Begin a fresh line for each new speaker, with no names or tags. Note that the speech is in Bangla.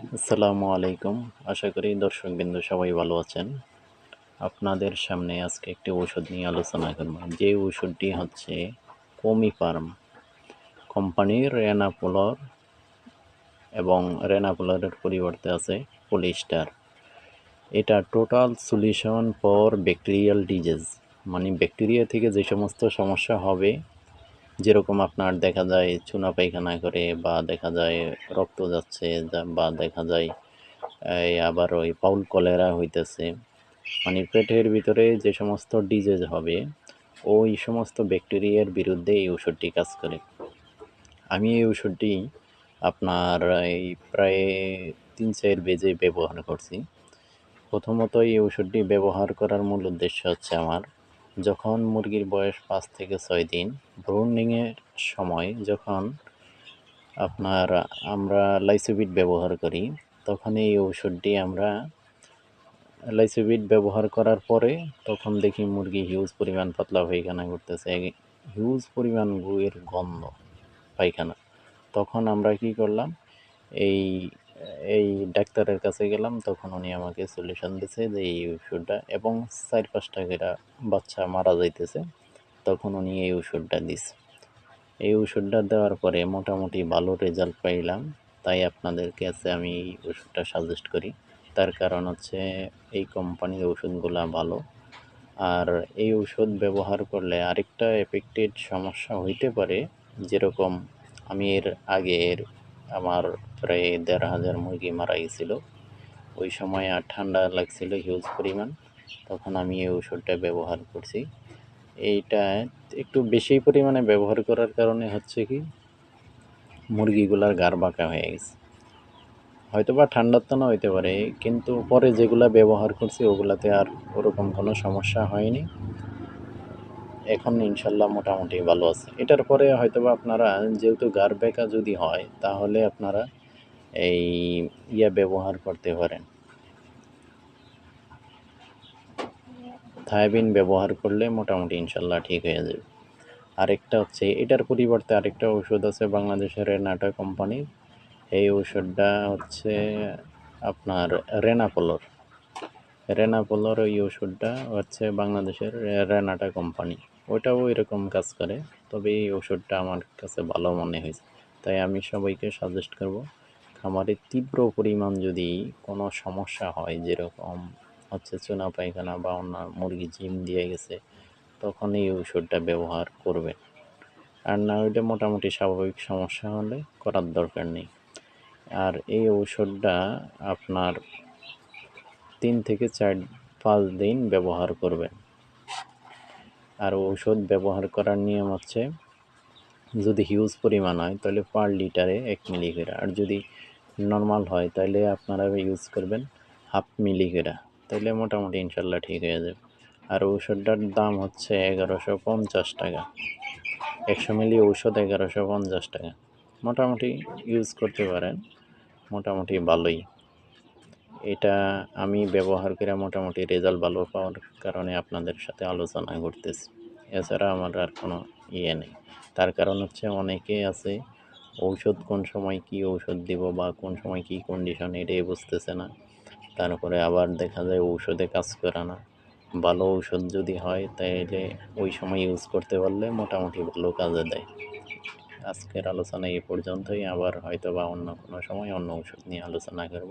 আসসালামু আলাইকুম। আশা করি দর্শকবৃন্দ সবাই ভালো আছেন। আপনাদের সামনে আজকে একটি ওষুধ নিয়ে আলোচনা করব। যে ওষুধটি হচ্ছে কমি ফার্ম কোম্পানির রেনাপোলর এবং রেনাপোলরের পরিবর্তে আছে পলিস্টার। এটা total solution for bacterial disease. মানে ব্যাকটেরিয়া থেকে যে সমস্ত সমস্যা হবে যেরকম আপনার দেখা যায় চুনা পায়খানা করে বা দেখা যায় রক্ত যাচ্ছে বা দেখা যায়, এই আবার ওই পাউল কলেরা হইতেছে। মানে পেটের ভিতরে যে সমস্ত ডিজিজ হবে, ওই সমস্ত ব্যাকটেরিয়ার বিরুদ্ধে এই ওষুধটি কাজ করে। আমি এই ওষুধটি আপনার এই প্রায় তিন, চার বেজে ব্যবহার করছি। প্রথমত এই ওষুধটি ব্যবহার করার মূল উদ্দেশ্য হচ্ছে আমার যখন মুরগির বয়স পাঁচ থেকে ছয় দিন ব্রুনিংয়ের সময় যখন আপনার আমরা লাইসোবিট ব্যবহার করি, তখন এই ওষুধটি আমরা লাইসোবিট ব্যবহার করার পরে তখন দেখি মুরগি হিউজ পরিমাণ পাতলা পায়খানা করতেছে হিউজ পরিমাণ গুয়ের গন্ধ পায়খানা। তখন আমরা কি করলাম, এই এই ডাক্তারের কাছে গেলাম, তখন উনি আমাকে সলিউশন দিছে যে এই ওষুধটা এবং চার পাঁচটা করে বাচ্চা মারা যাইতেছে। তখন উনি এই ওষুধটা দিছে। এই ওষুধটা দেওয়ার পরে মোটামুটি ভালো রেজাল্ট পাইলাম। তাই আপনাদের কাছে আমি এই ওষুধটা সাজেস্ট করি। তার কারণ হচ্ছে এই কোম্পানির ওষুধগুলা ভালো। আর এই ওষুধ ব্যবহার করলে আরেকটা এফেক্টেড সমস্যা হইতে পারে। যেরকম আমি এর আগের আমার প্রায় দেড় হাজার মুরগি মারা গেছিল। ওই সময় আর ঠান্ডা লাগছিল হিউজ পরিমাণ। তখন আমি এই ওষুধটা ব্যবহার করছি। এইটা একটু বেশি পরিমাণে ব্যবহার করার কারণে হচ্ছে কি, মুরগিগুলার গার বাঁকা হয়ে গেছে। হয়তো বা ঠান্ডার তো না হইতে পারে, কিন্তু পরে যেগুলা ব্যবহার করছি, ওগুলাতে আর ওরকম কোনো সমস্যা হয়নি। এখন ইনশাল্লাহ মোটামুটি ভালো আছে। এটার পরে হয়তো বা আপনারা যেহেতু গার বেঁকা যদি হয়, তাহলে আপনারা এই ইয়া ব্যবহার করতে পারেন। থায়াবিন ব্যবহার করলে মোটামুটি ইনশাল্লাহ ঠিক হয়ে যাবে। আরেকটা হচ্ছে, এটার পরিবর্তে আরেকটা ওষুধ আছে বাংলাদেশের রেনাটা কোম্পানির এই ওষুধটা হচ্ছে আপনার রেনাপোলোর। রেনাপোলোর ওই ওষুধটা হচ্ছে বাংলাদেশের রেনাটা কোম্পানি। ওইটাও এরকম কাজ করে, তবে এই ওষুধটা আমার কাছে ভালো মনে হয়েছে। তাই আমি সবাইকে সাজেস্ট করব, খামারে তীব্র পরিমাণ যদি কোনো সমস্যা হয়, যেরকম হচ্ছে চুনা পায়খানা বা অন্য মুরগি জিম দিয়ে গেছে, তখন এই ওষুধটা ব্যবহার করবেন। আর না ওইটা মোটামুটি স্বাভাবিক সমস্যা হলে করার দরকার নেই। আর এই ঔষধটা আপনার তিন থেকে চার পাঁচ দিন ব্যবহার করবেন। আর ঔষধ ব্যবহার করার নিয়ম হচ্ছে যদি হিউজ পরিমাণ হয় তাহলে পার লিটারে এক মিলি আর যদি নর্মাল হয় তাহলে আপনারা ইউজ করবেন হাফ মিলি তাহলে মোটামুটি ইনশাল্লাহ ঠিক হয়ে যাবে। আর ঔষধটার দাম হচ্ছে এগারোশো পঞ্চাশ টাকা। একশো মিলি ঔষধ এগারোশো পঞ্চাশ টাকা। মোটামুটি ইউজ করতে পারেন, মোটামুটি ভালোই। এটা আমি ব্যবহার করে মোটামুটি রেজাল্ট ভালো পাওয়ার কারণে আপনাদের সাথে আলোচনা করতেছি। এছাড়া আমার আর কোনো ইয়ে নেই। তার কারণ হচ্ছে অনেকে আছে, ঔষধ কোন সময় কি ঔষধ দিব বা কোন সময় কি কন্ডিশন এটাই বুঝতেছে না। তারপরে আবার দেখা যায় ঔষধে কাজ করে না। ভালো ঔষধ যদি হয় তাহলে ওই সময় ইউজ করতে পারলে মোটামুটি ভালো কাজে দেয়। আজকের আলোচনা এই পর্যন্তই। আবার হয়তো বা অন্য কোনো সময় অন্য ঔষধ নিয়ে আলোচনা করব।